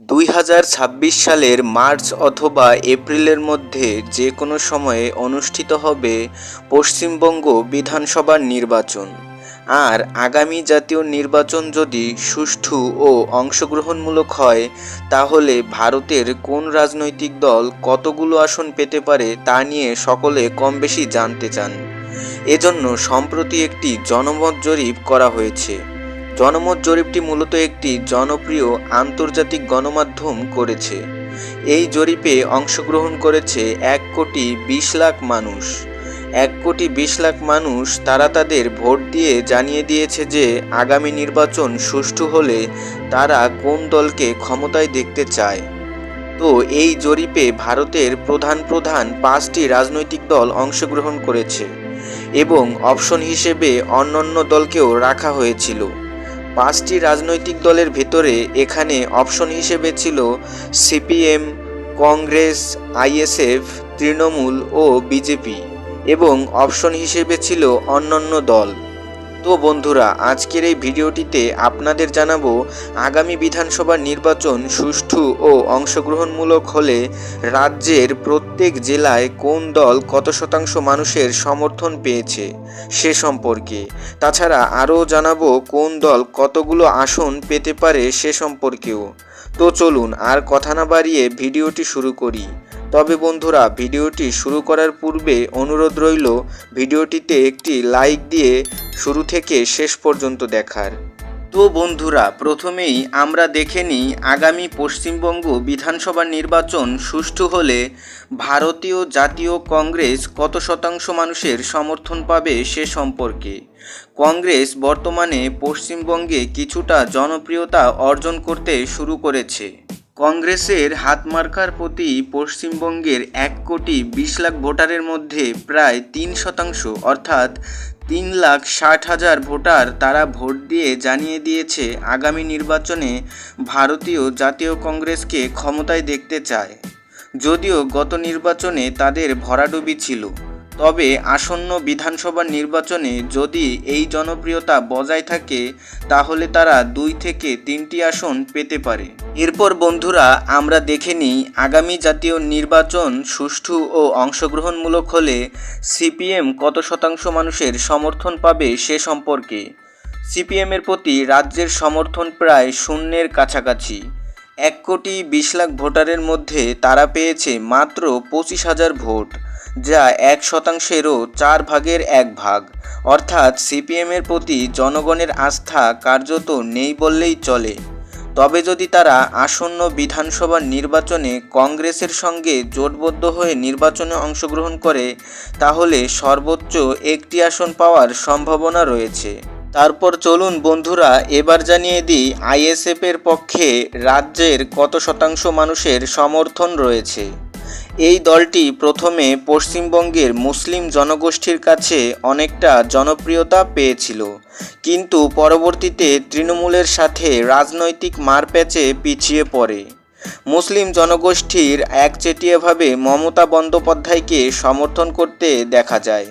দুই হাজার ছাব্বিশ সালের মার্চ অথবা এপ্রিলের মধ্যে যে কোনো সময়ে অনুষ্ঠিত হবে পশ্চিমবঙ্গ বিধানসভার নির্বাচন। আর আগামী জাতীয় নির্বাচন যদি সুষ্ঠু ও অংশগ্রহণমূলক হয়, তাহলে ভারতের কোন রাজনৈতিক দল কতগুলো আসন পেতে পারে তা নিয়ে সকলে কম বেশি জানতে চান। এজন্য সম্প্রতি একটি জনমত জরিপ করা হয়েছে। জনমত জরিপটি মূলত একটি জনপ্রিয় আন্তর্জাতিক গণমাধ্যম করেছে। এই জরিপে অংশগ্রহণ করেছে এক কোটি বিশ লাখ মানুষ। এক কোটি বিশ লাখ মানুষ তারা তাদের ভোট দিয়ে জানিয়ে দিয়েছে যে, আগামী নির্বাচন সুষ্ঠু হলে তারা কোন দলকে ক্ষমতায় দেখতে চায়। তো এই জরিপে ভারতের প্রধান প্রধান পাঁচটি রাজনৈতিক দল অংশগ্রহণ করেছে এবং অপশন হিসেবে অন্যান্য দলকেও রাখা হয়েছিল। পাঁচটি রাজনৈতিক দলের ভেতরে এখানে অপশন হিসেবে ছিল সিপিএম, কংগ্রেস, আইএসএফ, তৃণমূল ও বিজেপি এবং অপশন হিসেবে ছিল অন্যান্য দল। তো বন্ধুরা, আজকের এই ভিডিওটিতে আপনাদের জানাব, আগামী বিধানসভা নির্বাচন সুষ্ঠু ও অংশগ্রহণমূলক হলে রাজ্যের প্রত্যেক জেলায় কোন দল কত শতাংশ মানুষের সমর্থন পেয়েছে সে সম্পর্কে। তাছাড়া আরও জানাব কোন দল কতগুলো আসন পেতে পারে সে সম্পর্কেও। তো চলুন, আর কথা না বাড়িয়ে ভিডিওটি শুরু করি। তবে বন্ধুরা, ভিডিওটি শুরু করার পূর্বে অনুরোধ রইল, ভিডিওটিতে একটি লাইক দিয়ে শুরু থেকে শেষ পর্যন্ত দেখার। তো বন্ধুরা, প্রথমেই আমরা দেখে নিই আগামী পশ্চিমবঙ্গ বিধানসভা নির্বাচন সুষ্ঠু হলে ভারতীয় জাতীয় কংগ্রেস কত শতাংশ মানুষের সমর্থন পাবে সে সম্পর্কে? কংগ্রেস বর্তমানে পশ্চিমবঙ্গে কিছুটা জনপ্রিয়তা অর্জন করতে শুরু করেছে। কংগ্রেসের হাতমার্কার প্রতি পশ্চিমবঙ্গের এক কোটি বিশ লাখ ভোটারের মধ্যে প্রায় তিন শতাংশ, অর্থাৎ তিন লাখ ষাট হাজার ভোটার তারা ভোট দিয়ে জানিয়ে দিয়েছে আগামী নির্বাচনে ভারতীয় জাতীয় কংগ্রেসকে ক্ষমতায় দেখতে চায়। যদিও গত নির্বাচনে তাদের ভরাডুবি ছিল। তবে আসন্ন বিধানসভা নির্বাচনে যদি এই জনপ্রিয়তা বজায় থাকে, তাহলে তারা দুই থেকে তিনটি আসন পেতে পারে। এরপর বন্ধুরা, আমরা দেখে নিই আগামী জাতীয় নির্বাচন সুষ্ঠু ও অংশগ্রহণমূলক হলে সিপিএম কত শতাংশ মানুষের সমর্থন পাবে সে সম্পর্কে। সিপিএমের প্রতি রাজ্যের সমর্থন প্রায় শূন্যের কাছাকাছি। এক কোটি বিশ লাখ ভোটারের মধ্যে তারা পেয়েছে মাত্র পঁচিশ হাজার ভোট। যা এক শতাংশেরও চার ভাগের এক ভাগ। অর্থাৎ সিপিএমের প্রতি জনগণের আস্থা কার্যত নেই বললেই চলে। তবে যদি তারা আসন্ন বিধানসভা নির্বাচনে কংগ্রেসের সঙ্গে জোটবদ্ধ হয়ে নির্বাচনে অংশগ্রহণ করে, তাহলে সর্বোচ্চ একটি আসন পাওয়ার সম্ভাবনা রয়েছে। তারপর চলুন বন্ধুরা, এবার জানিয়ে দিই আইএসএফের পক্ষে রাজ্যের কত শতাংশ মানুষের সমর্থন রয়েছে। এই দলটি প্রথমে পশ্চিমবঙ্গের মুসলিম জনগোষ্ঠীর কাছে অনেকটা জনপ্রিয়তা পেয়েছিল। কিন্তু পরবর্তীতে তৃণমূলের সাথে রাজনৈতিক মারপ্যাচে পিছিয়ে পড়ে। মুসলিম জনগোষ্ঠীর একচেটিয়াভাবে মমতা বন্দ্যোপাধ্যায়কে সমর্থন করতে দেখা যায়।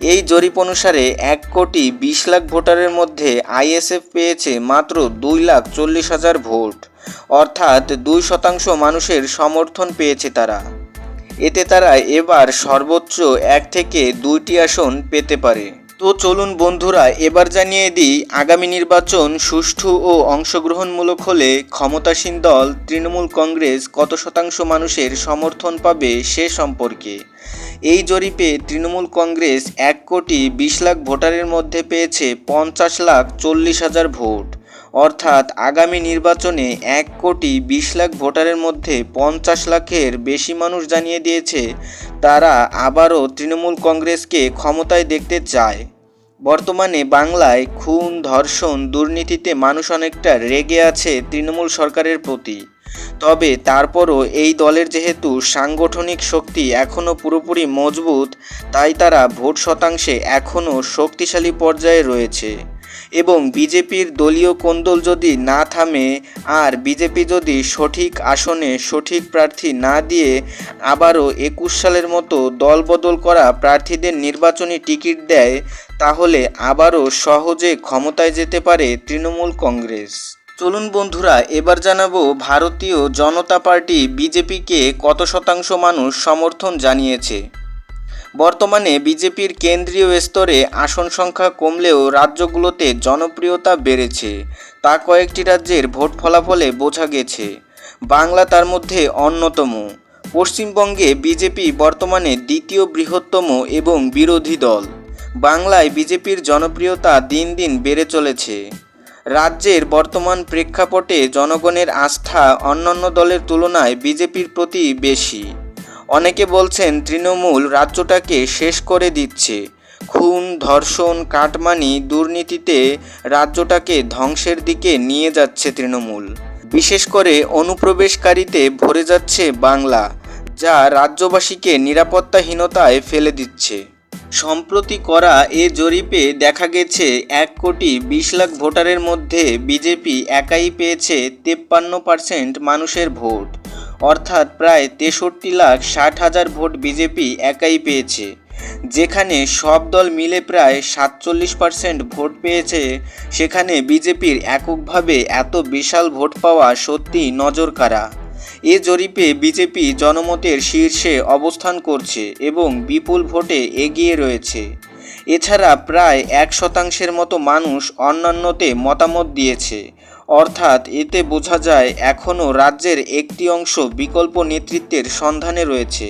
এই জরিপ অনুসারে এক কোটি বিশ লাখ ভোটারের মধ্যে আইএসএফ পেয়েছে মাত্র দুই লাখ চল্লিশ হাজার ভোট। অর্থাৎ দুই শতাংশ মানুষের সমর্থন পেয়েছে তারা। এতে তারা এবার সর্বোচ্চ এক থেকে দুইটি আসন পেতে পারে। তো চলুন বন্ধুরা, এবার জানিয়ে দিই, আগামী নির্বাচন সুষ্ঠু ও অংশগ্রহণমূলক হলে ক্ষমতাসীন দল তৃণমূল কংগ্রেস কত শতাংশ মানুষের সমর্থন পাবে সে সম্পর্কে। এই জরিপে তৃণমূল কংগ্রেস এক কোটি বিশ লাখ ভোটারের মধ্যে পেয়েছে পঞ্চাশ লাখ চল্লিশ হাজার ভোট। অর্থাৎ আগামী নির্বাচনে এক কোটি বিশ লাখ ভোটারের মধ্যে পঞ্চাশ লাখের বেশি মানুষ জানিয়ে দিয়েছে। তারা আবারও তৃণমূল কংগ্রেসকে ক্ষমতায় দেখতে চায়। বর্তমানে বাংলায় খুন, ধর্ষণ, দুর্নীতিতে মানুষ অনেকটা রেগে আছে তৃণমূল সরকারের প্রতি। তবে তারপরও এই দলের যেহেতু সাংগঠনিক শক্তি এখনও পুরোপুরি মজবুত, তাই তারা ভোট শতাংশে এখনও শক্তিশালী পর্যায়ে রয়েছে। এবং বিজেপির দলীয় কোন্দল যদি না থামে, আর বিজেপি যদি সঠিক আসনে সঠিক প্রার্থী না দিয়ে আবারও একুশ সালের মতো দলবদল করা প্রার্থীদের নির্বাচনী টিকিট দেয়, তাহলে আবারও সহজে ক্ষমতায় যেতে পারে তৃণমূল কংগ্রেস। চলুন বন্ধুরা, এবার জানাব ভারতীয় জনতা পার্টি বিজেপিকে কত শতাংশ মানুষ সমর্থন জানিয়েছে। বর্তমানে বিজেপির কেন্দ্রীয় স্তরে আসন সংখ্যা কমলেও রাজ্যগুলোতে জনপ্রিয়তা বেড়েছে। তা কয়েকটি রাজ্যের ভোট ফলাফলে বোঝা গেছে। বাংলা তার মধ্যে অন্যতম। পশ্চিমবঙ্গে বিজেপি বর্তমানে দ্বিতীয় বৃহত্তম এবং বিরোধী দল। বাংলায় বিজেপির জনপ্রিয়তা দিন দিন বেড়ে চলেছে। রাজ্যের বর্তমান প্রেক্ষাপটে জনগণের আস্থা অন্যান্য দলের তুলনায় বিজেপির প্রতি বেশি। অনেকে বলছেন তৃণমূল রাজ্যটাকে শেষ করে দিচ্ছে। খুন, ধর্ষণ, কাটমানি দুর্নীতিতে রাজ্যটাকে ধ্বংসের দিকে নিয়ে যাচ্ছে তৃণমূল। বিশেষ করে অনুপ্রবেশকারীতে ভরে যাচ্ছে বাংলা, যা রাজ্যবাসীকে নিরাপত্তাহীনতায় ফেলে দিচ্ছে। সম্প্রতি করা এ জরিপে দেখা গেছে, এক কোটি বিশ লাখ ভোটারের মধ্যে বিজেপি একাই পেয়েছে তেপ্পান্ন পার্সেন্ট মানুষের ভোট। অর্থাৎ প্রায় তেষট্টি লাখ ষাট হাজার ভোট বিজেপি একাই পেয়েছে। যেখানে সব দল মিলে প্রায় সাতচল্লিশ পার্সেন্ট ভোট পেয়েছে, সেখানে বিজেপির এককভাবে এত বিশাল ভোট পাওয়া সত্যি নজরকাড়া। এ জরিপে বিজেপি জনমতের শীর্ষে অবস্থান করছে এবং বিপুল ভোটে এগিয়ে রয়েছে। এছাড়া প্রায় এক শতাংশের মতো মানুষ অন্যান্যতে মতামত দিয়েছে। অর্থাৎ এতে বোঝা যায় এখনও রাজ্যের একটি অংশ বিকল্প নেতৃত্বের সন্ধানে রয়েছে।